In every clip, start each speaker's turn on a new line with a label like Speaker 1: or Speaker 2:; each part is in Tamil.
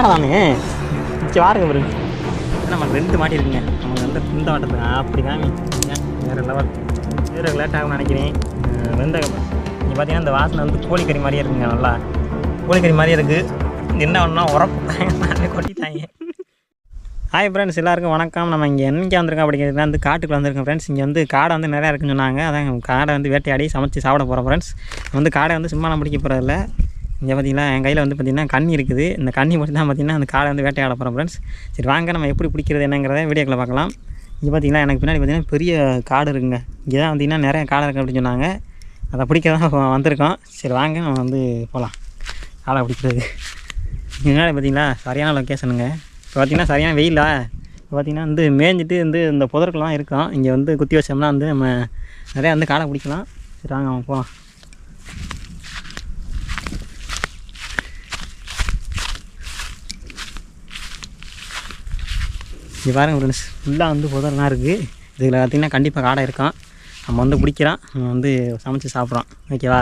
Speaker 1: காடை தானே சரி வாருங்க பாரு நம்ம ரெண்டு மாட்டி இருக்குங்க. நமக்கு வந்து இந்த வாட்டத்துக்கு அப்படி காமி வேறு லெவல் வேறு லேட் ஆகும் நினைக்கிறேன். அஹ் இங்கே பார்த்தீங்கன்னா இந்த வாசனை வந்து கோழிக்கறி மாதிரியே இருக்குங்க நல்லா. கோழிக்கறி மாதிரியே இருக்குது என்ன ஒன்றா உரம் கொட்டிட்டாங்க ஹாய் ஃப்ரெண்ட்ஸ் எல்லாருக்கும் வணக்கம். நம்ம இங்கே எங்கே வந்திருக்கோம் அப்படிங்கிறது வந்து காட்டுக்குள்ளே வந்திருக்கோம் ஃப்ரெண்ட்ஸ் இங்கே வந்து காடை வந்து நிறையா இருக்குன்னு சொன்னாங்க. அதான் காடை வந்து வேட்டையாடி சமைச்சு சாப்பிட போகிறோம் ஃப்ரெண்ட்ஸ் வந்து காடை வந்து சும்மா நான் பிடிக்க போகிறதில்ல இங்கே பார்த்தீங்கன்னா என் கையில் வந்து பார்த்திங்கன்னா கண்ணி இருக்குது. இந்த கண்ணி மட்டும் தான் பார்த்திங்கன்னா அந்த காடை வந்து வேட்டையாட போகிறோம் ஃப்ரெண்ட்ஸ் சரி வாங்க நம்ம எப்படி பிடிக்கிறது என்னங்கிறத வீடியோக்களை பார்க்கலாம். இங்கே பார்த்தீங்கன்னா எனக்கு பின்னாடி பார்த்தீங்கன்னா பெரிய காடு இருக்குங்க. இங்கே தான் வந்தீங்கன்னா நிறைய காடை இருக்குது அப்படின்னு சொன்னாங்க. அதை பிடிக்க தான் வந்திருக்கோம். சரி வாங்க நம்ம வந்து போகலாம் காடை பிடிக்கிறது. முன்னாடி பார்த்தீங்களா சரியான லொக்கேஷனுங்க இப்போ பார்த்தீங்கன்னா சரியான வெயிலா. இப்போ பார்த்தீங்கன்னா வந்து மேய்ஞ்சிட்டு வந்து இந்த புதருக்கெல்லாம் இருக்கும். இங்கே வந்து குத்தி வச்சோம்னா வந்து நம்ம நிறையா வந்து காடை பிடிக்கலாம். சரி வாங்க அவன் போகலாம் இங்கே பாருங்க ஃப்ரெண்ட்ஸ் ஃபுல்லாக வந்து புதரெலாம் இருக்குது இதில் பார்த்திங்கன்னா கண்டிப்பாக காடை இருக்கும் நம்ம வந்து பிடிக்கிறான் நம்ம வந்து சமைச்சு சாப்பிட்றோம். ஓகேவா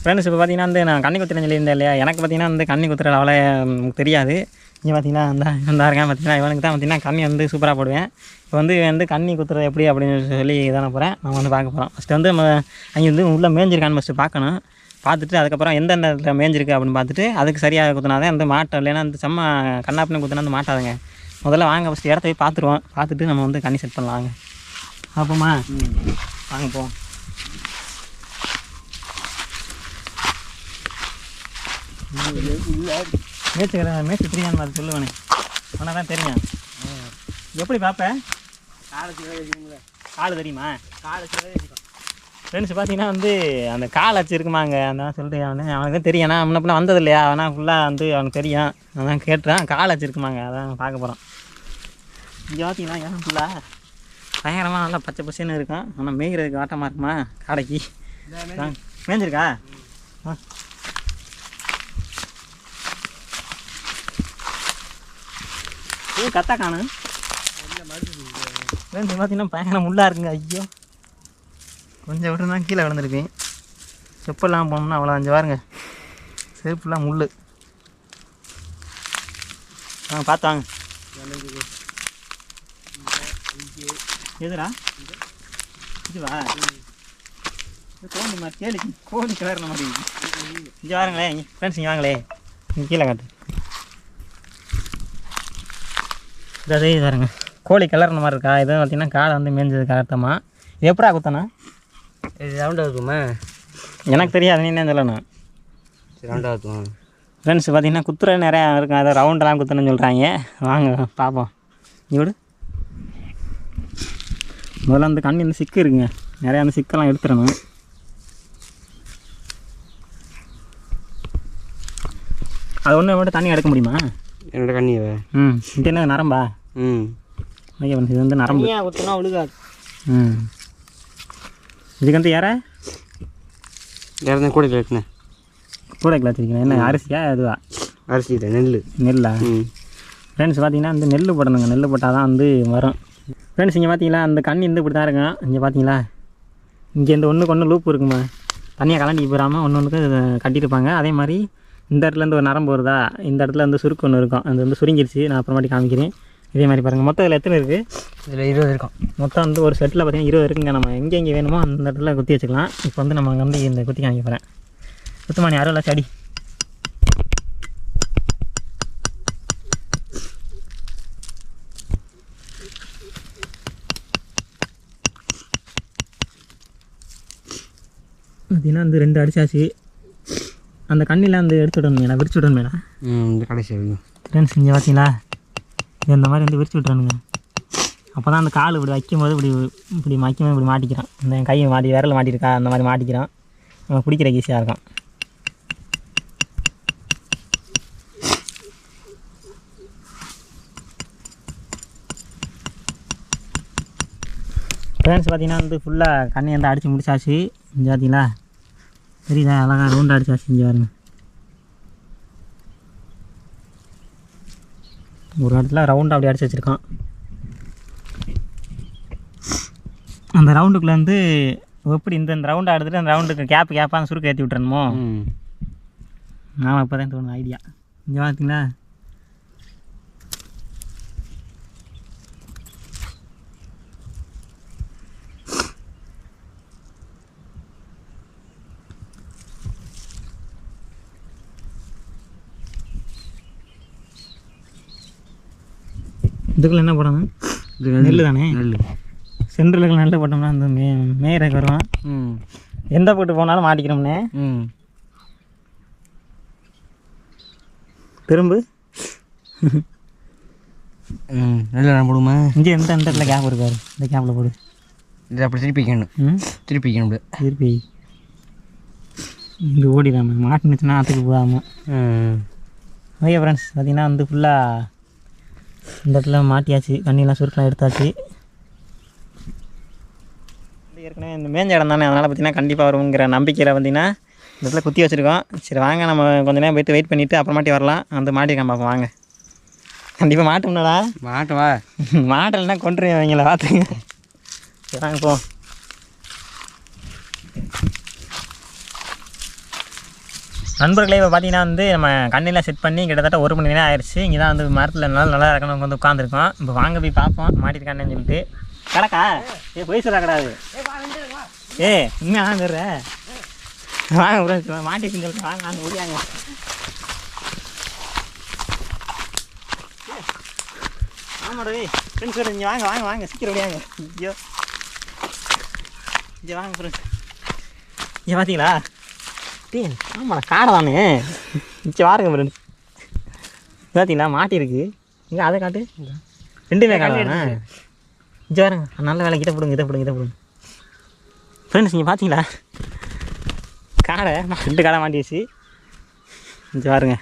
Speaker 1: ஃப்ரெண்ட்ஸ் இப்போ பார்த்திங்கன்னா வந்து நான் கண்ணி குத்துறேன்னு சொல்லியிருந்தேன் இல்லையா? எனக்கு பார்த்தீங்கன்னா வந்து கண்ணி குத்துற அவ்வளோ தெரியாது. இங்கே பார்த்தீங்கன்னா அந்த இந்த இருக்கேன் பார்த்திங்கன்னா இவனுக்கு தான் பார்த்தீங்கன்னா கண்ணி வந்து சூப்பராக போடுவேன். இப்போ வந்து வந்து கண்ணி குத்துறது எப்படி அப்படின்னு சொல்லி தானே போகிறேன் நான் வந்து பார்க்க போகிறோம் ஃபஸ்ட்டு வந்து நம்ம அங்கே வந்து உள்ளே மேய்ஞ்சிருக்கான்னு ஃபஸ்ட்டு பார்க்கணும். பார்த்துட்டு அதுக்கப்புறம் எந்தெந்த இடத்துல மேய்ஞ்சிருக்கு அப்படின்னு பார்த்துட்டு அதுக்கு சரியாக குத்துனாதான் அந்த மாட்டை இல்லைன்னா அந்த செம்ம கண்ணாப்பின்னு குத்துனா அந்த மாட்டாதுங்க முதல்ல வாங்க ஃபஸ்ட்டு இடத்த போய் பார்த்துருவோம். பார்த்துட்டு நம்ம வந்து கண்ணி செட் பண்ணலாம். வாங்க. பார்ப்போமா? வாங்க போவோம். மேய்ச்சிக்கிறேன் மேய்ச்சி தெரியான்னு அது சொல்லுவேனே. ஆனால் தான் தெரியும். எப்படி பார்ப்பேன் காடு தெரியுமா? காடு ஃப்ரெண்ட்ஸ் பார்த்தீங்கன்னா வந்து அந்த கால் வச்சுருக்குமாங்க அந்த சொல்லிட்டு அவனு அவனுக்கு தான் தெரியும். ஆனால் முன்ன பின்ன வந்தது இல்லையா அவனா ஃபுல்லாக வந்து அவனுக்கு தெரியும். அதான் கேட்டுறான். கால் வச்சுருக்குமாங்க அதான் பார்க்க போகிறோம் இங்கே பார்த்தீங்கன்னா ஏன் ஃபுல்லாக பயங்கரமாக நல்லா பச்சை பசேன்னு இருக்கும். ஆனால் மேய்கிறதுக்கு ஆட்டமாக இருக்குமா? காடைக்கு. மேய்ஞ்சிருக்கா ஏ கத்தா காணும் ஃப்ரெண்ட்ஸ் பார்த்தீங்கன்னா பயங்கரம் முள்ளாக இருக்குங்க. ஐயோ. கொஞ்சம் விட்டு தான் கீழே விழுந்திருப்பேன். செப்பெல்லாம் போனோம்னா அவ்வளோ அஞ்சு பாருங்க செருப்புலாம் முள் ஆ பார்த்து வாங்க. எதுடா? இதுவா? இது கோழி மாதிரி கேளு. கோழி கலர் மாதிரி இங்கே வாருங்களேன். ஃப்ரெண்ட்ஸ் இங்கே வாங்களே இங்கே கீழே காட்டு. இது அதே இது பாருங்க. கோழி கலர்ன மாதிரி இருக்கா? இது பார்த்தீங்கன்னா காடை வந்து மேய்ஞ்சதுக்கு அர்த்தமா? இது எப்படா குத்தனா?
Speaker 2: இது ரவுண்டாக இருக்குமா?
Speaker 1: எனக்கு தெரியாது. நீ என்ன சொல்லணும்?
Speaker 2: ரவுண்டாக இருக்கும்
Speaker 1: ஃப்ரெண்ட்ஸ் பார்த்தீங்கன்னா குத்துற நிறையா இருக்கும் அதை ரவுண்டெல்லாம் குத்தணும்னு சொல்கிறாங்க வாங்க பார்ப்போம் இவடு முதல்ல அந்த கண்ணி வந்து சிக்கு இருக்குங்க. நிறையா அந்த சிக்கெல்லாம் எடுத்துடணும். அது ஒன்று மட்டும் தண்ணி எடுக்க முடியுமா?
Speaker 2: என்னோட கண்ணியவை
Speaker 1: ம் இது என்ன நரம்பா?
Speaker 2: ம்.
Speaker 1: ஓகே இது வந்து நரம்பு.
Speaker 2: குத்துனா விழுகாது.
Speaker 1: ம். இதுக்கு வந்து யாரா
Speaker 2: யாரும் கூட இருக்குண்ணே.
Speaker 1: கூட கிளாஸ் வச்சுருக்கேன் என்ன அரிசியா அதுவா
Speaker 2: அரிசி நெல்
Speaker 1: நெல்லா.
Speaker 2: ம்.
Speaker 1: ஃப்ரெண்ட்ஸ் பார்த்தீங்கன்னா இந்த நெல் போடணுங்க. நெல் போட்டால் தான் வந்து வரும். ஃப்ரெண்ட்ஸ் இங்கே பார்த்தீங்களா அந்த கண்ணி வந்து இப்படி தான் இருக்கும். இங்கே பார்த்தீங்களா இங்கே இந்த ஒன்றுக்கு ஒன்று லூப் இருக்குமா? தனியாக கலண்டி போடாமல் ஒன்று ஒன்றுக்கு கட்டியிருப்பாங்க அதே மாதிரி இந்த இடத்துலேருந்து ஒரு நரம்பு வருதா? இந்த இடத்துல வந்து சுருக்கு ஒன்று இருக்கும். அது வந்து சுருங்கிருச்சு. நான் அப்புறமாட்டி காமிக்கிறேன். இதே மாதிரி பாருங்கள் மொத்தம் இதில் எத்தனை இருக்குது
Speaker 2: இதில் இருபது இருக்கும்.
Speaker 1: மொத்தம் வந்து ஒரு செட்டில் பார்த்தீங்கன்னா இருபது இருக்குங்க. நம்ம எங்கே எங்கே வேணுமோ அந்த இடத்துல குத்தி வச்சுக்கலாம். இப்போ வந்து நம்ம அங்கே வந்து இந்த குத்தி காமிக்க போகிறேன் குத்துமானி அறுவலை செடி பார்த்தீங்கன்னா வந்து ரெண்டு அடிச்சாச்சு. அந்த கண்ணிலாம் வந்து எடுத்து விடணும் மேடம் விரிச்சு விடணும் மேடம்.
Speaker 2: ம் இந்த கடைசி
Speaker 1: ஃப்ரெண்ட்ஸ் இங்கே பார்த்தீங்களா இந்த மாதிரி வந்து விரிச்சு விட்றானுங்க அப்போ தான் அந்த கால் இப்படி வைக்கும்போது இப்படி இப்படி வைக்கும்போது இப்படி மாட்டிக்கிறான். இந்த கை மாட்டி விரல் மாட்டியிருக்கா அந்த மாதிரி மாட்டிக்கிறான். நம்ம பிடிக்கிற ஈஸியாக இருக்கும் ஃப்ரெண்ட்ஸ் பார்த்தீங்கன்னா வந்து ஃபுல்லாக கண்ணை வந்து அடித்து முடிச்சாச்சு. இங்கே பார்த்தீங்களா தெரியுதா அழகாக ரவுண்ட் அடிச்சாச்சு இங்கே பாருங்க. ஒரு இடத்துல ரவுண்டாக அப்படி அடிச்சு வச்சுருக்கான். அந்த ரவுண்டுக்குள்ளே வந்து எப்படி இந்த இந்த ரவுண்டை அந்த ரவுண்டுக்கு கேப் கேப்பாக சுருக்கு ஏற்றி விட்டுறணுமோ?
Speaker 2: ம்.
Speaker 1: நான் இப்போ தான் தோணுது ஐடியா இங்கே பார்த்தீங்களா இதுக்குள்ள என்ன போடணும்? நெல் தானே
Speaker 2: நெல்
Speaker 1: சென்ட்ரலுக்கு நெல் போட்டோம்னா அந்த மே மேயறக்கு வருவான் எந்த போட்டு போனாலும் மாட்டிக்கிறோம்னே.
Speaker 2: ம்.
Speaker 1: திரும்ப
Speaker 2: ம். நெல் போடுமா?
Speaker 1: இங்கே எந்த இந்த இடத்துல கேப் இருக்காரு இந்த கேப்பில் போடு.
Speaker 2: இது அப்படி திருப்பி வைக்கணும்.
Speaker 1: ம்?
Speaker 2: திருப்பி
Speaker 1: இது ஓடிடாம. மாட்டுனுச்சுன்னா ஆற்றுக்கு போகாமல்
Speaker 2: ம்.
Speaker 1: ஓகே ஃப்ரெண்ட்ஸ் பார்த்தீங்கன்னா வந்து ஃபுல்லாக இந்த இடத்துல மாட்டியாச்சு தண்ணியெலாம் சுருக்கலாம் எடுத்தாச்சு. ஏற்கனவே இந்த மேஞ்ச இடம் தானே அதனால் பார்த்தீங்கன்னா கண்டிப்பாக வருங்கிற நம்பிக்கையில் பார்த்தீங்கன்னா இந்த இடத்துல குத்தி வச்சுருக்கோம். சரி வாங்க நம்ம கொஞ்ச நேரம் போயிட்டு வெயிட் பண்ணிவிட்டு அப்புறமாட்டி வரலாம். வந்து மாட்டிருக்கேன் பார்ப்போம் வாங்க. கண்டிப்பாக மாட்டோம்னடா
Speaker 2: மாட்டு வா.
Speaker 1: மாட்டலைன்னா கொண்டுருவேன் அவங்கள பார்த்துங்க சரி வாங்க போ. நண்பர்களே இப்போ பார்த்தீங்கன்னா வந்து நம்ம கண்ணெலாம் செட் பண்ணி கிட்டத்தட்ட ஒரு மணி நேரம் ஆயிடுச்சு இங்கே தான் வந்து மரத்தில் நல்லா நல்லா இருக்கணும் வந்து உட்காந்துருக்கோம் இப்போ வாங்க போய் பார்ப்போம் மாட்டிருக்கானேன்னு சொல்லிட்டு. கிடக்கா ஏ போய் சொல்லக்கூடாது ஏ இன்னும் தான் வாங்க ப்ரோ மாட்டிருக்குன்னு சொல்லிட்டு வாங்க வாங்க முடியாங்க ஆமாடா ஃப்ரெண்ட்ஸ் இங்கே வாங்க வாங்க வாங்க சீக்கிரம் முடியாங்க ஐயோ. இங்கே வாங்க ஃப்ரெண்ட்ஸ் இங்கே பார்த்தீங்களா டேய் ஆமாம் காடை தானே. மிச்சம் வாருங்க ஃப்ரெண்டு பார்த்தீங்களா மாட்டிருக்கு இங்கே அதை காட்டு. ரெண்டுமே காடை தானே. இங்கே வாருங்க நல்ல வேலை. கிட்ட போடுங்க இதை போடுங்க இதை போடுங்க. ஃப்ரெண்ட்ஸ் நீங்கள் பார்த்தீங்களா காடை ரெண்டு காடை மாட்டிடுச்சு இங்கே பாருங்க.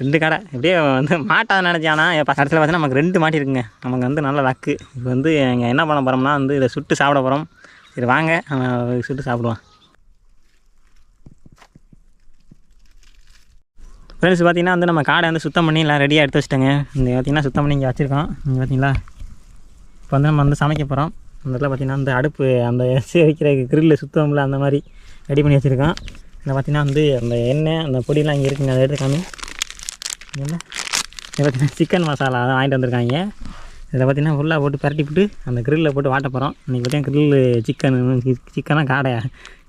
Speaker 1: ரெண்டு கடை. எப்படியே வந்து மாட்டாத நினச்சானா இப்போ இடத்துல பார்த்தீங்கன்னா நமக்கு ரெண்டு மாட்டிருக்குங்க. நமக்கு வந்து நல்ல லக்கு இப்போ வந்து இங்கே என்ன பண்ண போகிறோம்னா வந்து இதை சுட்டு சாப்பிட போகிறோம் சரி வாங்க. சுட்டு சாப்பிடுவான் ஃப்ரெண்ட்ஸ் பார்த்தீங்கன்னா வந்து நம்ம காடை வந்து சுத்தம் பண்ணி எல்லாம் ரெடியாக எடுத்து வச்சிட்டோங்க. இந்த பார்த்தீங்கன்னா சுத்தம் பண்ணி இங்கே வச்சுருக்கோம். இங்கே பார்த்திங்களா இப்போ வந்து நம்ம வந்து சமைக்க போகிறோம் அந்த இடத்துல பார்த்திங்கன்னா அந்த அடுப்பு அந்த எரிசி வைக்கிற கிரில் சுத்தம்ல அந்த மாதிரி ரெடி பண்ணி வச்சுருக்கோம். இதில் பார்த்தீங்கன்னா வந்து அந்த எண்ணெய் அந்த பொடியெலாம் இங்கே இருக்குங்க. அதை எடுத்து காமி. என்ன இதை பார்த்தீங்கன்னா சிக்கன் மசாலா அதை வாங்கிட்டு வந்திருக்காங்க. இதில் பார்த்தீங்கன்னா ஃபுல்லாக போட்டு பரட்டி போட்டு அந்த கிரில்லில் போட்டு வாட்ட போகிறோம் இன்றைக்கி பார்த்தீங்கன்னா கிரில் சிக்கன் சிக்கனாக காடையா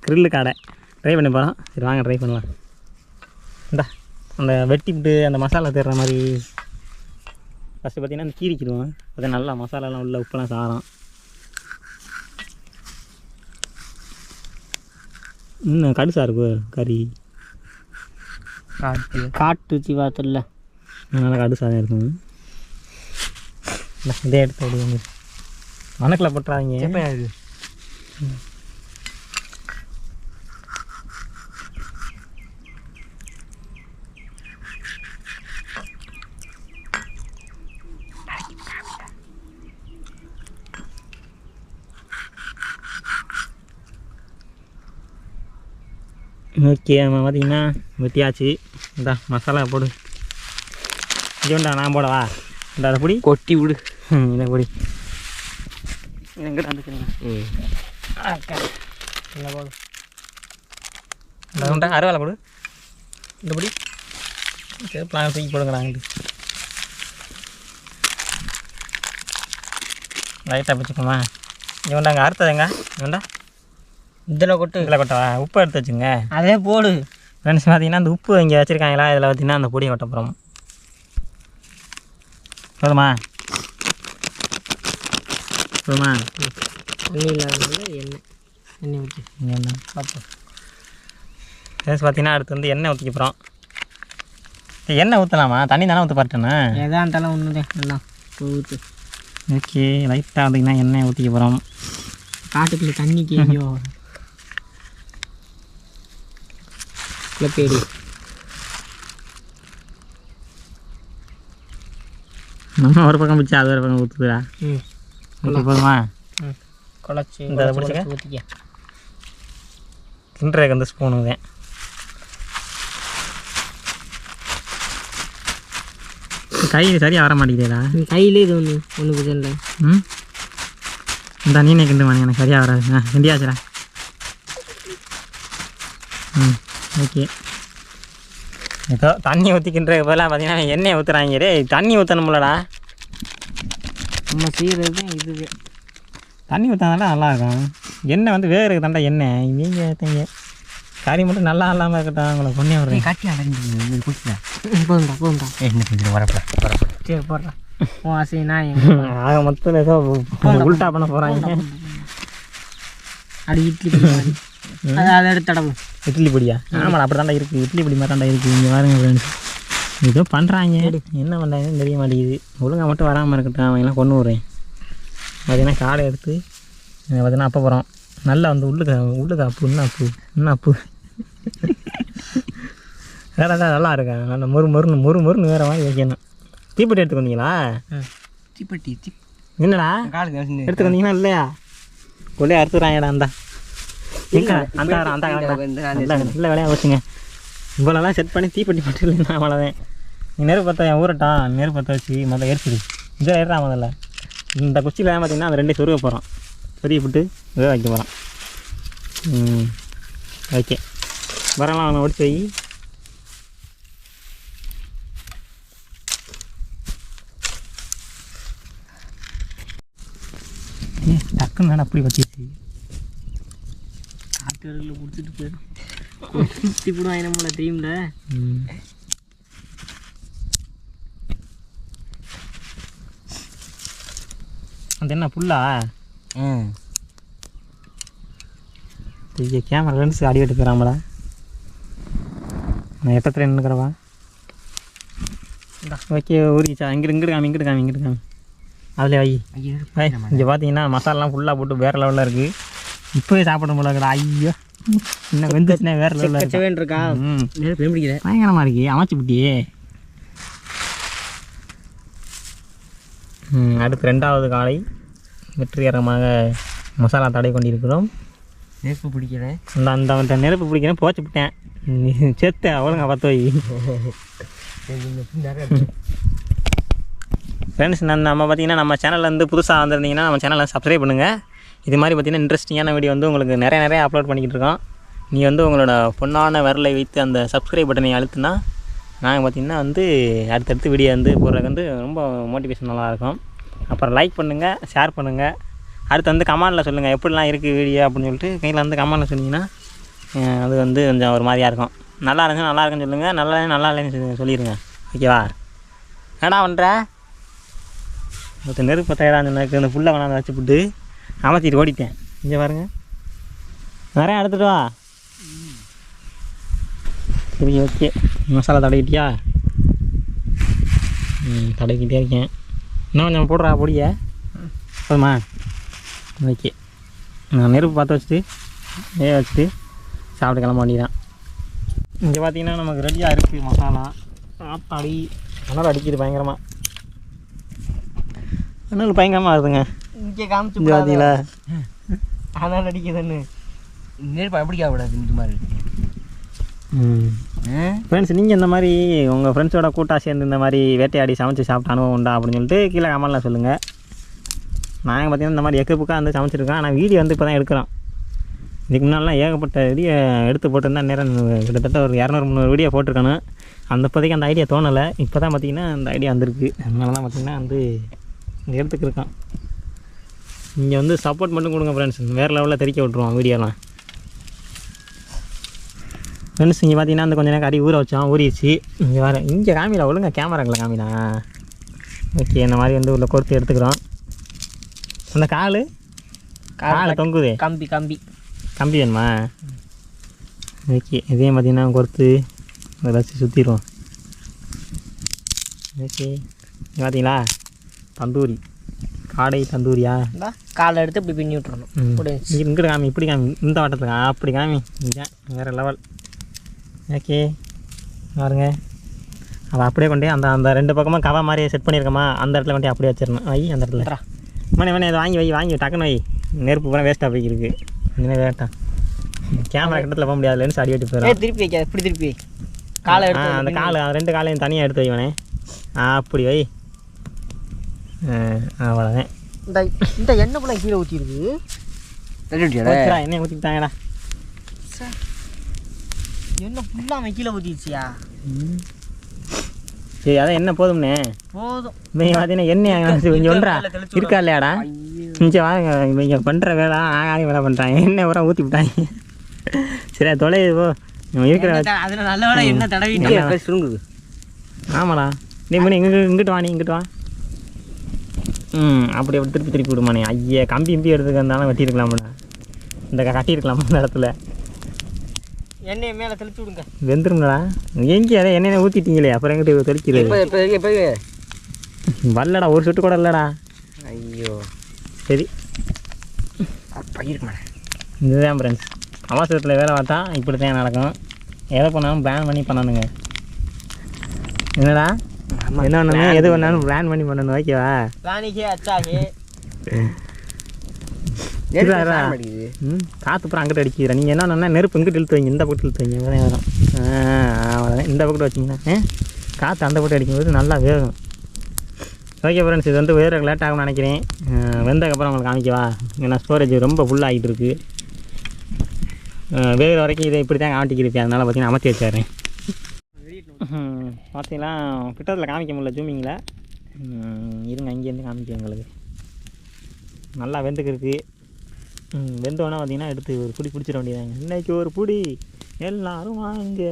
Speaker 1: கிரில்லு காடை. ட்ரை பண்ணி போகிறோம் சரி வாங்க ட்ரை பண்ணலாம். இந்தா. அந்த வெட்டிவிட்டு அந்த மசாலா தேடுற மாதிரி ஃபஸ்ட்டு பார்த்தீங்கன்னா அந்த கீரிக்கிடுவோம் பார்த்தா நல்லா மசாலாலாம் உள்ள உப்பெல்லாம் சாரம் இன்னும் கடுசா இருக்கு கறி.
Speaker 2: காட்டு.
Speaker 3: காட்டு ஜீவாத்தில்
Speaker 1: நல்லா கடுசாக இருக்கும். இந்தா, இதே எடுத்து விடுங்க வணக்கில் போட்டுறாதீங்க. நம்ம பார்த்தீங்கன்னா வெட்டியாச்சு. இந்தா மசாலா போடு. இதுண்டா நான் போடவா? இந்த அதை பொடி.
Speaker 2: கொட்டி விடு.
Speaker 1: இதை பொடி. எங்கிட்ட வந்துக்கிறீங்க போடு. இந்த உண்டா? அறுவாலை போடு. இந்த பொடி. சரி பிளான் தூக்கி போடுங்கடா அங்கிட்டு லைட்டாக பிடிச்சிக்கோமா இவன்டாங்க அறுத்ததுங்க இவன்டா
Speaker 3: இதில் கொட்டு.
Speaker 1: இதில் கொட்டவா? உப்பு எடுத்து வச்சுங்க
Speaker 3: அதே போடு.
Speaker 1: ஃப்ரெண்ட்ஸ் பார்த்தீங்கன்னா அந்த உப்பு இங்கே வச்சுருக்காங்களா? இதில் பார்த்தீங்கன்னா அந்த பொடியை கொட்ட போகிறோம் போதுமா? போதுமா?
Speaker 3: தண்ணி இல்லாதனால எண்ணெய். எண்ணெய் ஊற்றி
Speaker 1: என்ன? பார்ப்போம் ஃப்ரெண்ட்ஸ் பார்த்தீங்கன்னா அடுத்து வந்து எண்ணெய் ஊற்றிக்க போகிறோம் எண்ணெய் ஊற்றலாமா தண்ணி தானே ஊற்ற பாட்டேண்ணா
Speaker 3: எதா இருந்தாலும் ஒன்று எல்லாம் ஊற்று
Speaker 1: ஓகே லைட்டாக பார்த்தீங்கன்னா எண்ணெய் ஊற்றிக்க போகிறோம்
Speaker 3: காட்டுக்குள்ள தண்ணிக்கு எங்கேயோ கிளப்பேடி
Speaker 1: நம்ம ஒரு பக்கம் பிடிச்சா அது ஒரு பக்கம் ஊற்றுதுடா
Speaker 3: ம்.
Speaker 1: போதுமா?
Speaker 3: ம். குழச்சி
Speaker 1: இந்த அதை பிடிச்சிக்க.
Speaker 3: ஊற்றிக்க
Speaker 1: கிண்டுறதுக்கு வந்து ஸ்பூனு தான். கை சரியாக வர மாட்டேங்குதேடா.
Speaker 3: கையிலே இது ஒன்று ஒன்று பிரச்சனை
Speaker 1: ம்? இந்த நீனே கிண்டு மணி எனக்கு சரியாக வராது ஆ கிண்டியாச்சுடா. ம். ஓகே. ஏதோ தண்ணி ஊற்றி கிண்டுறதுக்கு பதிலாக பார்த்தீங்கன்னா எண்ணெய் ஊற்றுறாங்க டேய். தண்ணி ஊற்றணும்லடா
Speaker 3: நம்ம செய்கிறது தான் இது
Speaker 1: தண்ணி ஊற்றினால நல்லா இருக்கும் எண்ணெய் வந்து வேறு தாண்டா எண்ணெய். நீங்கள் ஏற்றீங்க கறி மட்டும் நல்லா இல்லாமல் இருக்கட்டும் உங்களை பொண்ணே விடுறேன்.
Speaker 2: காட்டி அடைஞ்சு குடிச்சா
Speaker 3: போதும்டா போதும்டா.
Speaker 2: என்ன கொஞ்சம் வரப்பட வரப்பட
Speaker 3: சரி போடுறேன் உன் ஆசை நான் எங்க
Speaker 1: ஆக மொத்தத்தில் ஏதோ உல்ட்டா பண்ண போகிறாங்க
Speaker 3: அது இட்லி. அது எடுத்து தடவு.
Speaker 1: இட்லி பொடியா? ஆமாடா அப்படி தாண்டா இருக்குது இட்லி பொடி மாதிரி தாண்டா இருக்குது இங்கே பாருங்க ஃப்ரெண்ட்ஸ் ஏதோ பண்ணுறாங்க என்ன பண்ணுறாங்கன்னு தெரிய மாட்டேங்குது. ஒழுங்கா மட்டும் வராமல் இருக்கட்டும். அவங்க எல்லாம் கொண்டு விட்றேன் பார்த்தீங்கன்னா காடை எடுத்து பார்த்தீங்கன்னா அப்போ போகிறோம் நல்லா வந்து உள்ளுக்கு உள்ளுக்கு அப்பு இன்னும் அப்பு இன்னும் அப்பு. வேற ஏதாவது நல்லா இருக்கா? நல்ல மொறு மொறுன்னு மொறு மொறுன்னு வேறு மாதிரி வைக்கணும். தீப்பெட்டி எடுத்துக்கு வந்தீங்களா?
Speaker 2: தீப்பெட்டி தீ
Speaker 1: என்னடா? எடுத்துக்கு வந்தீங்கன்னா இல்லையா? கொள்ளையா அறுத்துறாங்கடா அந்த அந்த அந்த நல்ல வேலையாக வச்சுங்க இவ்வளோலாம் செட் பண்ணி தீப்பெட்டி மட்டும் இல்லைன்னா அவ்வளோதான் நீ நெருப்பு பற்ற என் ஊரட்டான் நெருப்பு பற்ற வச்சு முதல்ல ஏறிச்சிடு. இதில் ஏறா முதல்ல. இந்த குச்சியில் பார்த்தீங்கன்னா அந்த ரெண்டே சொருக போகிறோம் சொருகி விட்டு இதை வைக்க போகிறோம் ம். ஓகே. வரலாம் அவனை ஓடிச்சு வை. டக்குன்னு அப்படி வச்சிருச்சு
Speaker 3: காட்டுகளில் பிடிச்சிட்டு போயிடும். சுற்றி போடுவாங்க நம்மள தெரியும்ல.
Speaker 1: அது என்ன புல்லா?
Speaker 2: ம்.
Speaker 1: பெரிய கேமரா லென்ஸ் அடி எடுத்து போகிறாமடா நான் எட்டத்தில் நின்றுக்கிறவா ஓகே ஊறிச்சா இங்கிட்டு இங்கிட்டு காமி இங்கிட்டு காமி இங்கிட்டு காமி. அதில் வை.
Speaker 2: ஐயோ
Speaker 1: வை இங்கே பார்த்தீங்கன்னா மசாலாலாம் ஃபுல்லாக போட்டு வேறு லெவலில் இருக்குது இப்போவே சாப்பிட இருக்குடா. ஐயோ. இன்னும் வெந்துச்சுன்னா வேறு லெவலில் இருக்கு?
Speaker 3: செவன் இருக்கா?
Speaker 1: ம்.
Speaker 3: நெருப்பு பிடிக்கிற
Speaker 1: பயங்கரமாக இருக்கு. அமைச்சு புட்டியே. அடுத்து ரெண்டாவது காலை வெற்றிகரமாக மசாலா தடை கொண்டிருக்கிறோம்.
Speaker 2: நெருப்பு பிடிக்கல
Speaker 1: அந்த அந்த நெருப்பு பிடிக்கிறேன் போச்சு விட்டேன் நீ செத்த ஒழுங்கா பற்ற வை. ஃப்ரெண்ட்ஸ் நான் நம்ம பார்த்தீங்கன்னா நம்ம சேனலில் வந்து புதுசாக வந்திருந்தீங்கன்னா நம்ம சேனலை சப்ஸ்கிரைப் பண்ணுங்கள் இது மாதிரி பார்த்தீங்கன்னா இன்ட்ரெஸ்டிங்கான வீடியோ வந்து உங்களுக்கு நிறைய நிறைய அப்லோட் பண்ணிக்கிட்டு இருக்கோம் நீ வந்து உங்களோட பொண்ணான விரலை வைத்து அந்த சப்ஸ்கிரைப் பட்டனை அழுத்துனா நாங்கள் பார்த்தீங்கன்னா வந்து அடுத்தடுத்து வீடியோ வந்து போடுறதுக்கு வந்து ரொம்ப மோட்டிவேஷனலாக இருக்கும் அப்புறம் லைக் பண்ணுங்கள் ஷேர் பண்ணுங்கள் அடுத்து வந்து கமெண்டில் சொல்லுங்கள் எப்படிலாம் இருக்குது வீடியோ அப்படின்னு சொல்லிட்டு கையில் வந்து கமெண்டில் சொன்னீங்கன்னா அது வந்து கொஞ்சம் ஒரு மாதிரியாக இருக்கும். நல்லா இருந்துச்சு நல்லா இருக்குன்னு சொல்லுங்கள் நல்லா நல்லா இல்லைன்னு சொல்லி- சொல்லிடுங்க ஓகேவா என்னடா பண்ணுற ஒருத்தர் நெருப்பு தயாராக எனக்கு இந்த புல்லை கொண்டாந்து வச்சுப்புட்டு அமர்த்திட்டு ஓடிட்டேன். இங்கே பாருங்க. நிறையா எடுத்துட்டு வா. சரி ஓகே. மசாலா தடவிட்டியா? ம் தடவிக்கிட்டே இருக்கேன். இன்னும் கொஞ்சம் போடுறா பொடிய. போதுமா? ஓகே. நான் நெருப்பு பார்த்து வச்சுட்டு வேக வச்சுட்டு சாப்பிட்டு கிளம்ப வேண்டியதான் இங்கே பார்த்தீங்கன்னா நமக்கு ரெடியாக இருக்குது மசாலா. ஆத்தாடி அனல் அடிக்குது பயங்கரமாக அனல் பயங்கரமாக இருக்குதுங்க
Speaker 3: இங்கே காமிச்சு
Speaker 1: பார்த்தீங்களா
Speaker 3: ஆனால் அடிக்குதுன்னு
Speaker 2: நெருப்பு அப்படி கூடாது இந்த மாதிரி.
Speaker 1: ஃப்ரெண்ட்ஸ் நீங்கள் இந்த மாதிரி உங்கள் ஃப்ரெண்ட்ஸோட கூட்டாக சேர்ந்து இந்த மாதிரி வேட்டையாடி சமைச்சு சாப்பிட்ட அனுபவம் உண்டா அப்படின்னு சொல்லிட்டு கீழே கமெண்ட்ல சொல்லுங்கள் நாங்கள் பார்த்தீங்கன்னா இந்த மாதிரி எக்கு புக்காக வந்து சமைச்சிருக்கோம் ஆனால் வீடியோ வந்து இப்போ தான் எடுக்கிறோம் இதுக்கு முன்னாடிலாம் ஏகப்பட்ட வீடியோ எடுத்து போட்டிருந்தா நேரம் கிட்டத்தட்ட ஒரு இரநூறு முந்நூறு வீடியோ போட்டிருக்கணும் அந்த இப்போதைக்கு அந்த ஐடியா தோணலை. இப்போ தான் பார்த்தீங்கன்னா அந்த ஐடியா வந்திருக்கு. அதனால தான் பார்த்தீங்கன்னா வந்து இந்த இங்கே வந்து சப்போர்ட் மட்டும் கொடுங்க ஃப்ரெண்ட்ஸ் வேறு லெவலில் தெரிக்க விட்ருவோம் வீடியோலாம். ஃப்ரெண்ட்ஸ் இங்கே பார்த்தீங்கன்னா அந்த கொஞ்ச நேரம் கறி ஊற வச்சோம் ஊறிடுச்சு. இங்கே வர இங்கே காமிடா ஒழுங்கா கேமராங்களை காமிடா. ஓகே இந்த மாதிரி வந்து உள்ள கொடுத்து எடுத்துக்கிறோம். அந்த கால்? காலை தொங்குதே.
Speaker 3: கம்பி கம்பி.
Speaker 1: கம்பி வேணுமா? ஓகே இதையும் பார்த்தீங்கன்னா கொடுத்து வச்சு சுற்றிடுவோம் ஓகே பார்த்தீங்களா தந்தூரி. காடை தந்தூரியா?
Speaker 3: காலை எடுத்து இப்படி பின்னி விட்டுறணும்.
Speaker 1: இங்க- இங்கிட்டு காமி இப்படி காமி. இந்த வட்டத்துக்கு அப்படி காமி. இதான் வேறு லெவல் ஓகே பாருங்க. அதை அப்படியே கொண்டு அந்த அந்த ரெண்டு பக்கமும் கவா மாதிரி செட் பண்ணியிருக்கோமா அந்த இடத்துல கொண்டு அப்படியே வச்சிடணும். வை அந்த இடத்துல. மணி மணி அதை வாங்கி வை வாங்கி டக்குன்னு வை. நெருப்பு பூரா வேஸ்ட்டாக போய்க்கிருக்கு இன்னும் வேட்டாம் கேமரா கிட்டத்தில் போக முடியாது. லென்ஸ் அடி வெட்டி போயிடும்.
Speaker 3: திருப்பி வைக்காத. இப்படி திருப்பி. காலை எடுத்து
Speaker 1: அந்த கால் அந்த ரெண்டு காலையும் தனியாக எடுத்து வைவனே ஆ அப்படி வை. அவ்வளோதான்
Speaker 3: இந்த இந்த எண்ணெய் பழம் கீழே
Speaker 1: ஓகேடா என்ன ஊற்றிட்டாங்கடா
Speaker 3: எண்ணெய் ஃபுல்லாக கீழே ஊற்றிடுச்சியா
Speaker 1: சரி அதான் என்ன போதும்னே.
Speaker 3: போதும்.
Speaker 1: இவங்க பார்த்தீங்கன்னா என்ன இவங்க ஒன்றா இருக்கா இல்லையாடா? இங்கே வாங்க இவங்க பண்ணுற வேலை ஆகாத வேலை பண்ணுறாங்க என்ன ஊரா ஊற்றி விட்டாங்க. சரி அது தொலைது போ. இருக்கிற
Speaker 3: அதில் நல்ல வேலை எண்ணெய் தடவிட்டு.
Speaker 2: சுருங்குது.
Speaker 1: ஆமாடா. நீ மணி இங்கே இங்கிட்டு வா நீ இங்கிட்டு வா. ம் அப்படி அப்படி திருப்பி திருப்பி விடுமானே. ஐயா கம்பி கம்பி எடுத்துக்க இருந்தாலும் வெட்டியிருக்கலாம்ல இந்த கட்டியிருக்கலாம் இந்த இடத்துல.
Speaker 3: எண்ணெயை மேலே தெளிச்சு விடுங்க.
Speaker 1: வெந்துருங்களா எங்கே அதை எண்ணெய் ஊற்றிட்டீங்களே அப்புறம் எங்கிட்ட தெளிக்கிறது வரலடா ஒரு சொட்டு கூட இல்லைடா.
Speaker 2: ஐயோ.
Speaker 1: சரி.
Speaker 2: பயிருக்கு மேடம்
Speaker 1: இதுதான் ஃப்ரெண்ட்ஸ் அவசரத்தில் வேலை பார்த்தா இப்படி தான் நடக்கும். எதை பண்ணாலும் பிளான் பண்ணி பண்ணணுங்க. என்னடா?
Speaker 2: ஆமாம்
Speaker 1: என்ன பண்ணணும் எது பண்ணாலும் பிளான் பண்ணி பண்ணணும் ஓகேவா
Speaker 3: அச்சாகே.
Speaker 1: ம் காற்று அப்புறம் அங்கிட்ட அடிக்கிறா நீங்கள் என்ன நெருப்பு இங்கிட்டு இழுத்து வைங்க இந்த பக்கத்து இழுத்து வைங்க வேறு வரும் அவ்வளோதான் இந்த பக்கத்து வச்சிங்கன்னா காற்று அந்த பக்கம் அடிக்கும்போது நல்லா வேகும். ஓகே ஃப்ரெண்ட்ஸ் இது வந்து வேறு லேட் ஆகும்னு நினைக்கிறேன். வெந்ததுக்கப்புறம் உங்களுக்கு காமிக்கவா ஏன்னா ஸ்டோரேஜ் ரொம்ப ஃபுல்லாகிட்டு இருக்கு. வேறு வரைக்கும் இதை இப்படி தான் காமிட்டிக்கிருப்பேன் அதனால் பார்த்தீங்கன்னா அமர்த்தி வச்சாரேன் பார்த்தீங்களா கிட்டத்தில் காமிக்க முடியல ஜூமிங்கில் இருங்க அங்கேருந்து காமிக்க உங்களுக்கு. நல்லா வெந்துக்கிருக்கு. ம் வெந்தோடனே பார்த்தீங்கன்னா எடுத்து ஒரு புடி பிடிச்சிட வேண்டியதாங்க இன்னைக்கு ஒரு புடி. எல்லாரும் வாங்க.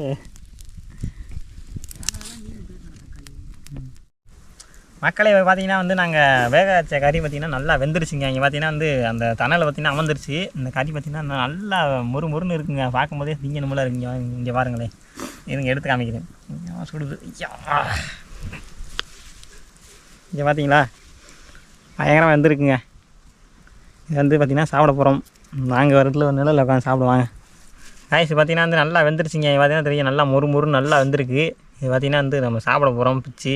Speaker 1: மக்களை பார்த்தீங்கன்னா வந்து நாங்கள் வேக வச்ச கறி பார்த்தீங்கன்னா நல்லா வெந்துருச்சுங்க. இங்கே பார்த்தீங்கன்னா வந்து அந்த தணலை பார்த்தீங்கன்னா அமர்ந்துருச்சு. இந்த கறி பார்த்தீங்கன்னா நல்லா முறு முறுன்னு இருக்குங்க. பார்க்கும்போதே திங்கணுமில் இருக்குங்க இங்கே பாருங்களேன் இதுங்க எடுத்து காமிக்கிறேன். ஐயா, சுடுது ஐயா இங்கே பார்த்தீங்களா பயங்கரமாக வந்துருக்குங்க. இது வந்து பார்த்திங்கன்னா சாப்பிட போகிறோம் நாங்கள் வரத்துல ஒரு நிலையில் உட்காந்து சாப்பிடுவாங்க. காய்ச்சி பார்த்தீங்கன்னா வந்து நல்லா வெந்துருச்சுங்க. இது பார்த்தீங்கன்னா தெரியும் நல்லா மொறு மொறு நல்லா வந்திருக்கு. இது பார்த்தீங்கன்னா வந்து நம்ம சாப்பிட போகிறோம் பிச்சு.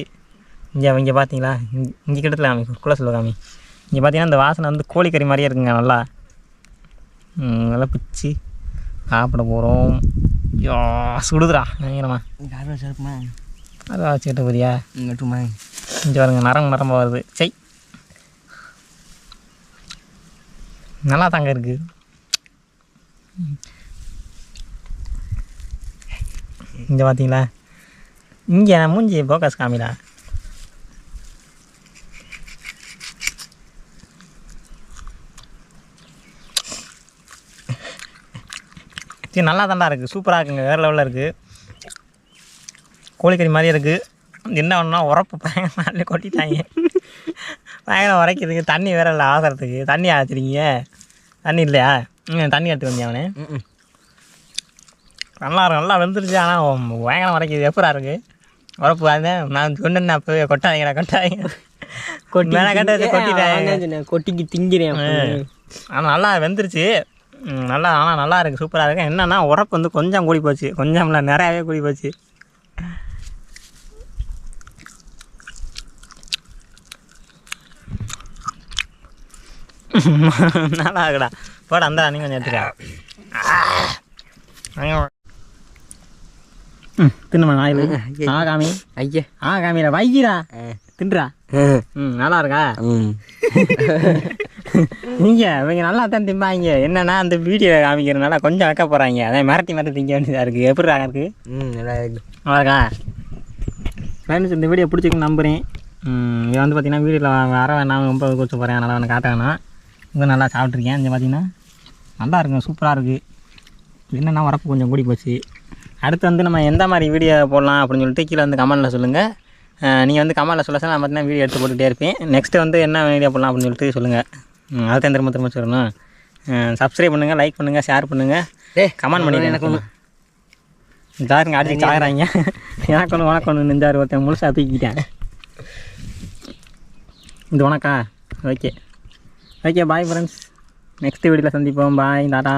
Speaker 1: இங்கே இங்கே பார்த்தீங்களா இங்கே இங்கே கிட்டத்தில் காமி குளத்தில் காமி. இங்கே பார்த்தீங்கன்னா இந்த வாசனை வந்து கோழிக்கறி மாதிரியே இருக்குங்க நல்லா. நல்லா பிச்சு சாப்பிட போகிறோம் ஐயோ சுடுதுடா
Speaker 2: யாரும் சிறப்புமா
Speaker 1: அதான் வச்சுக்கிட்ட போறியா?
Speaker 2: இங்கட்டுமா
Speaker 1: இங்கே பாருங்க நரம் நரம்ப வருது. செய் நல்லா தாங்க இருக்கு. இங்கே பார்த்தீங்களா இங்கே மூஞ்சி போக்கஸ் காமிடா. சரி நல்லா தாண்டா இருக்குது சூப்பராக இருக்குங்க. வேறு லெவலில் இருக்குது கோழிக்கறி மாதிரியே இருக்குது என்ன ஒன்றா உரப்பு பயங்கர கொட்டிட்டாங்க. பயங்கர உரைக்குதுங்க தண்ணி வேற இல்லை ஆசரத்துக்கு தண்ணி ஆச்சுறீங்க தண்ணி இல்லையா? ம் தண்ணி எடுத்து வந்தேன் அவனே? நல்லா இருக்கு நல்லா வெந்துருச்சு. ஆனால் பயங்கரம் உரைக்குது. எப்பரா இருக்கு? உரப்பு அதேன் நான் சொன்னேன் அப்போவே கொட்டாதீங்கடா கொட்டாதீங்க.
Speaker 3: கொட்டி
Speaker 1: மேலே கட்ட வச்சு கொட்டிட்டாங்க.
Speaker 3: கொட்டிக்கு திங்கிறேன்.
Speaker 1: ஆனால் நல்லா வெந்துருச்சு. நல்லா ஆனால் நல்லா இருக்குது சூப்பராக இருக்கு. என்னன்னா உரப்பு வந்து கொஞ்சம் கூடி போச்சு. கொஞ்சம் இல்லை நிறையாவே கூடி போச்சு. நல்லா இருக்குடா. போட அந்த நீ கொஞ்சம் எடுத்துக்க. தின்னுமா நாயில் ஆ காமி.
Speaker 2: ஐயா.
Speaker 1: ஆ காமிடா. வைக்கிறா தின்றா ம் நல்லா இருக்கா?
Speaker 2: ம்.
Speaker 1: நீங்க இவங்க நல்லா தான் திம்பாங்க. என்னன்னா அந்த வீடியோ காமிக்கிறதுனால கொஞ்சம் வைக்க போகிறாங்க அதான் மிரட்டி மிரட்டி திங்க வேண்டியதாக இருக்குது எப்படி இருக்கு?
Speaker 2: ம் நல்லா இருக்கு.
Speaker 1: நல்லா இருக்கா? ஃப்ரெண்ட்ஸ் இந்த வீடியோ பிடிச்சிருக்குன்னு நம்புகிறேன் இது வந்து பார்த்தீங்கன்னா வீடியோவில் வர வேணாம் ரொம்ப கொடுத்து போகிறேன் அதனால் வந்து காட்ட வேணாம் இங்கே நல்லா சாப்பிட்ருக்கேன் இங்கே பார்த்தீங்கன்னா நல்லா இருக்குங்க சூப்பராக இருக்குது என்னென்னா வரப்பு கொஞ்சம் கூடி போச்சு. அடுத்து வந்து நம்ம எந்த மாதிரி வீடியோ போடலாம் அப்படின்னு சொல்லிட்டு கீழே வந்து கமெண்ட்டில் சொல்லுங்கள் நீங்கள் வந்து கமெண்ட்டில் சொல்ல சொல்ல நான் பார்த்தீங்கன்னா வீடியோ எடுத்து போட்டுகிட்டே இருப்பேன். நெக்ஸ்ட்டு வந்து என்ன வீடியோ போடலாம் அப்படின்னு சொல்லிட்டு சொல்லுங்கள் அதுதான் திரும்ப திரும்ப சொல்லணும் சப்ஸ்கிரைப் பண்ணுங்கள் லைக் பண்ணுங்கள் ஷேர் பண்ணுங்கள்
Speaker 2: டேய்
Speaker 1: கமெண்ட் பண்ணி எனக்கு ஒன்று ஜாருங்க அடிச்சு சாகுறாங்க. எனக்கு ஒன்று உனக்கு ஒன்று நெஞ்சாரு ஒருத்தன் முழுசாக தூக்கிட்டேன் இது உனக்கா? Okay okay bye friends next வீடியோவில் சந்திப்போம். பாய் டாடா.